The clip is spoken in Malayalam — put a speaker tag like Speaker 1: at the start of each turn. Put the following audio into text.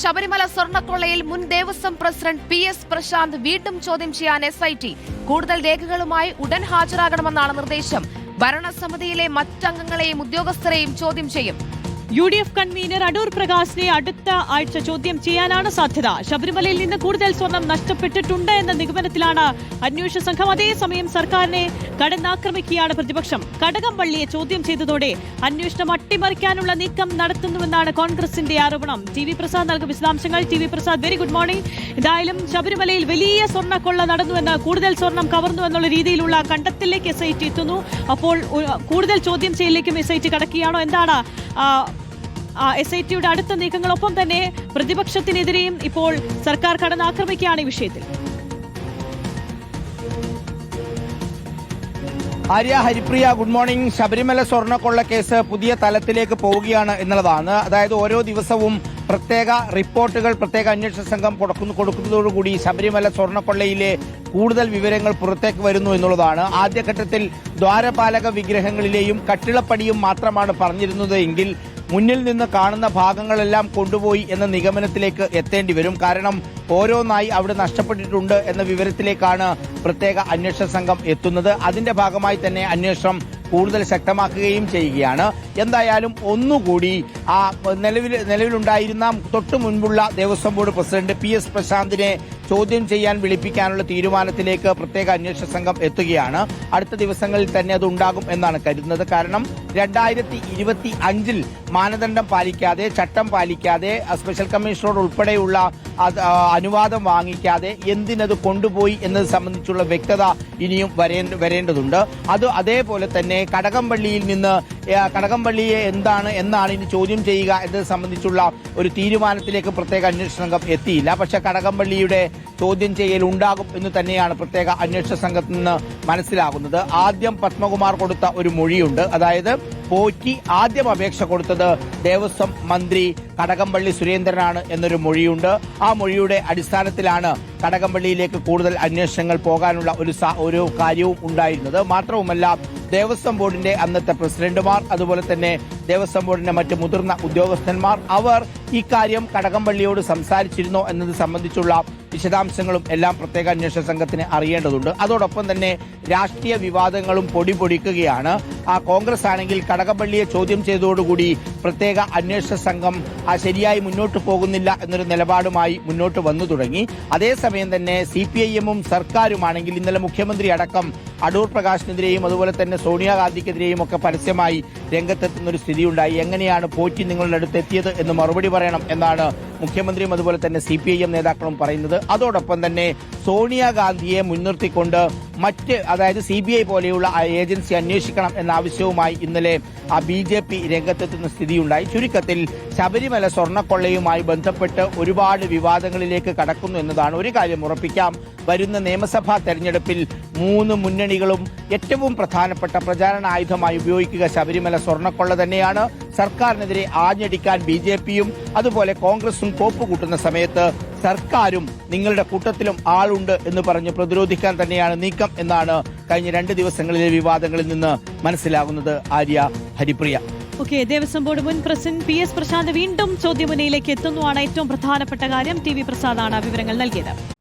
Speaker 1: ശബരിമല സ്വർണക്കൊള്ളയിൽ മുൻ Devaswom president P S Prashanth വീണ്ടും ചോദ്യം ചെയ്യാൻ എസ് ഐ ടി കൂടുതൽ രേഖകളുമായി ഉടൻ ഹാജരാകണമെന്നാണ് നിർദ്ദേശം. ഭരണസമിതിയിലെ മറ്റംഗങ്ങളെയും ഉദ്യോഗസ്ഥരെയും ചോദ്യം ചെയ്യും.
Speaker 2: U D F convener Adoor പ്രകാശിനെ അടുത്ത ആഴ്ച ചോദ്യം ചെയ്യാനാണ് സാധ്യത. ശബരിമലയിൽ നിന്ന് കൂടുതൽ സ്വർണം നഷ്ടപ്പെട്ടിട്ടുണ്ട് എന്ന നിഗമനത്തിലാണ് അന്വേഷണ സംഘം. അതേസമയം സർക്കാരിനെ കടന്നാക്രമിക്കുകയാണ് പ്രതിപക്ഷം. കടകംപള്ളിയെ ചോദ്യം ചെയ്തതോടെ അന്വേഷണം അട്ടിമറിക്കാനുള്ള നീക്കം നടത്തുന്നുവെന്നാണ് കോൺഗ്രസിന്റെ ആരോപണം. ടി വി പ്രസാദ് നൽകും വിശദാംശങ്ങൾ. T V Prasad very good morning എന്തായാലും ശബരിമലയിൽ വലിയ സ്വർണക്കൊള്ള നടന്നുവെന്ന് കൂടുതൽ സ്വർണം കവർന്നു എന്നുള്ള രീതിയിലുള്ള കണ്ടെത്തലിലേക്ക് എസ് ഐ ടി എത്തുന്നു. അപ്പോൾ കൂടുതൽ ചോദ്യം ചെയ്യലിലേക്കും എസ് ഐ ടി കടക്കുകയാണോ? എന്താണ് എസ് ഐ ടിയുടെ അടുത്ത നീക്കങ്ങളൊപ്പം തന്നെ പ്രതിപക്ഷത്തിനെതിരെയും ഇപ്പോൾ സർക്കാർ കടന്നാക്രമിക്കുകയാണ് ഈ വിഷയത്തിൽ.
Speaker 3: Arya Haripriya good morning. Sabarimala സ്വർണക്കൊള്ള കേസ് പുതിയ തലത്തിലേക്ക് പോവുകയാണ് എന്നുള്ളതാണ്. അതായത് ഓരോ ദിവസവും പ്രത്യേക റിപ്പോർട്ടുകൾ പ്രത്യേക അന്വേഷണ സംഘം കൊടുക്കുന്നു കൊടുക്കുന്നതോടുകൂടി ശബരിമല സ്വർണക്കൊള്ളയിലെ കൂടുതൽ വിവരങ്ങൾ പുറത്തേക്ക് വരുന്നു എന്നുള്ളതാണ്. ആദ്യഘട്ടത്തിൽ ദ്വാരപാലക വിഗ്രഹങ്ങളിലെയും കട്ടിളപ്പടിയും മാത്രമാണ് പറഞ്ഞിരുന്നത് മുന്നിൽ നിന്ന് കാണുന്ന ഭാഗങ്ങളെല്ലാം കൊണ്ടുപോയി എന്ന നിഗമനത്തിലേക്ക് എത്തേണ്ടി വരും. കാരണം ഓരോന്നായി അവിടെ നഷ്ടപ്പെട്ടിട്ടുണ്ട് എന്ന വിവരത്തിലേക്കാണ് പ്രത്യേക അന്വേഷണ സംഘം എത്തുന്നത്. അതിന്റെ ഭാഗമായി തന്നെ അന്വേഷണം കൂടുതൽ ശക്തമാക്കുകയും ചെയ്യുകയാണ്. എന്തായാലും ഒന്നുകൂടി ആ നിലവിൽ നിലവിലുണ്ടായിരുന്ന തൊട്ടു മുൻപുള്ള Devaswom board president P S പ്രശാന്തിനെ ചോദ്യം ചെയ്യാൻ വിളിപ്പിക്കാനുള്ള തീരുമാനത്തിലേക്ക് പ്രത്യേക അന്വേഷണ സംഘം എത്തുകയാണ്. അടുത്ത ദിവസങ്ങളിൽ തന്നെ അത് ഉണ്ടാകും എന്നാണ് കരുതുന്നത്. കാരണം രണ്ടായിരത്തി ഇരുപത്തി അഞ്ചിൽ മാനദണ്ഡം പാലിക്കാതെ ചട്ടം പാലിക്കാതെ സ്പെഷ്യൽ കമ്മീഷണറോട് ഉൾപ്പെടെയുള്ള അനുവാദം വാങ്ങിക്കാതെ എന്തിനത് കൊണ്ടുപോയി എന്നത് സംബന്ധിച്ചുള്ള വ്യക്തത ഇനിയും വരേണ്ട വരേണ്ടതുണ്ട്. അത് അതേപോലെ തന്നെ കടകംപള്ളിയിൽ നിന്ന് കടകംപള്ളിയെ എന്താണ് എന്നാണ് ഇനി ചോദ്യം ചെയ്യുക എന്നത് സംബന്ധിച്ചുള്ള ഒരു തീരുമാനത്തിലേക്ക് പ്രത്യേക അന്വേഷണ സംഘം എത്തിയില്ല. പക്ഷേ കടകംപള്ളിയുടെ ചോദ്യം ചെയ്യൽ ഉണ്ടാകും എന്ന് തന്നെയാണ് പ്രത്യേക അന്വേഷണ സംഘത്തിൽ നിന്ന് മനസ്സിലാകുന്നത്. ആദ്യം പത്മകുമാർ കൊടുത്ത ഒരു മൊഴിയുണ്ട്. അതായത് പോറ്റി ആദ്യം അപേക്ഷ കൊടുത്തത് ദേവസ്വം മന്ത്രി കടകംപള്ളി സുരേന്ദ്രനാണ് എന്നൊരു മൊഴിയുണ്ട്. ആ മൊഴിയുടെ അടിസ്ഥാനത്തിലാണ് കടകംപള്ളിയിലേക്ക് കൂടുതൽ അന്വേഷണങ്ങൾ പോകാനുള്ള ഒരു ഒരു കാര്യവും ഉണ്ടായിരുന്നത്. മാത്രവുമല്ല ദേവസ്വം ബോർഡിന്റെ അന്നത്തെ പ്രസിഡന്റുമാർ അതുപോലെ തന്നെ ദേവസ്വം ബോർഡിന്റെ മറ്റ് മുതിർന്ന ഉദ്യോഗസ്ഥന്മാർ അവർ ഇക്കാര്യം കടകംപള്ളിയോട് സംസാരിച്ചിരുന്നോ എന്നത് സംബന്ധിച്ചുള്ള വിശദാംശങ്ങളും എല്ലാം പ്രത്യേക അന്വേഷണ സംഘത്തിന് അറിയേണ്ടതുണ്ട്. അതോടൊപ്പം തന്നെ രാഷ്ട്രീയ വിവാദങ്ങളും പൊടി പൊടിക്കുകയാണ്. ആ കോൺഗ്രസ് ആണെങ്കിൽ കടകംപള്ളിയെ ചോദ്യം ചെയ്തതോടുകൂടി പ്രത്യേക അന്വേഷണ സംഘം ആ ശരിയായി മുന്നോട്ട് പോകുന്നില്ല എന്നൊരു നിലപാടുമായി മുന്നോട്ട് വന്നു തുടങ്ങി. അതേസമയം തന്നെ സി പി ഐ എമ്മും സർക്കാരുമാണെങ്കിൽ ഇന്നലെ മുഖ്യമന്ത്രി അടക്കം അടൂർ പ്രകാശിനെതിരെയും അതുപോലെ തന്നെ സോണിയാഗാന്ധിക്കെതിരെയും ഒക്കെ പരസ്യമായി രംഗത്തെത്തുന്ന ഒരു സ്ഥിതിയുണ്ടായി. എങ്ങനെയാണ് പോറ്റി നിങ്ങളുടെ അടുത്ത് എത്തിയത് എന്ന് മറുപടി പറയണം എന്നാണ് മുഖ്യമന്ത്രിയും അതുപോലെ തന്നെ സി പി ഐ എം നേതാക്കളും പറയുന്നത്. അതോടൊപ്പം തന്നെ സോണിയാഗാന്ധിയെ മുൻനിർത്തിക്കൊണ്ട് മറ്റ് അതായത് സി ബി ഐ പോലെയുള്ള ഏജൻസി അന്വേഷിക്കണം എന്ന ആവശ്യവുമായി ഇന്നലെ ആ ബി ജെ പി രംഗത്തെത്തുന്ന സ്ഥിതിയുണ്ടായി. ചുരുക്കത്തിൽ ശബരിമല സ്വർണക്കൊള്ളയുമായി ബന്ധപ്പെട്ട് ഒരുപാട് വിവാദങ്ങളിലേക്ക് കടക്കുന്നു എന്നതാണ്. ഒരു കാര്യം ഉറപ്പിക്കാം വരുന്ന നിയമസഭാ തെരഞ്ഞെടുപ്പിൽ മൂന്ന് മുന്നണികളും ഏറ്റവും പ്രധാനപ്പെട്ട പ്രചാരണ ആയുധമായി ഉപയോഗിക്കുക ശബരിമല സ്വർണക്കൊള്ള തന്നെയാണ്. സർക്കാരിനെതിരെ ആഞ്ഞടിക്കാൻ ബി ജെ പിയും അതുപോലെ കോൺഗ്രസും കോപ്പ് കൂട്ടുന്ന സമയത്ത് സർക്കാരും നിങ്ങളുടെ കൂട്ടത്തിലും ആളുണ്ട് എന്ന് പറഞ്ഞ് പ്രതിരോധിക്കാൻ തന്നെയാണ് നീക്കം എന്നാണ് കഴിഞ്ഞ രണ്ട് ദിവസങ്ങളിലെ വിവാദങ്ങളിൽ നിന്ന് മനസ്സിലാകുന്നത് ആര്യ ഹരിപ്രിയ.
Speaker 2: ഓക്കെ ദേവസ്വം ബോർഡ് മുൻ പ്രസിഡന്റ് പി എസ് പ്രശാന്ത് വീണ്ടും ചോദ്യമുനയിലേക്ക് എത്തുന്നതാണ് ഏറ്റവും പ്രധാനപ്പെട്ട കാര്യം. ടി വി പ്രസാദാണ് വിവരങ്ങൾ നൽകിയത്.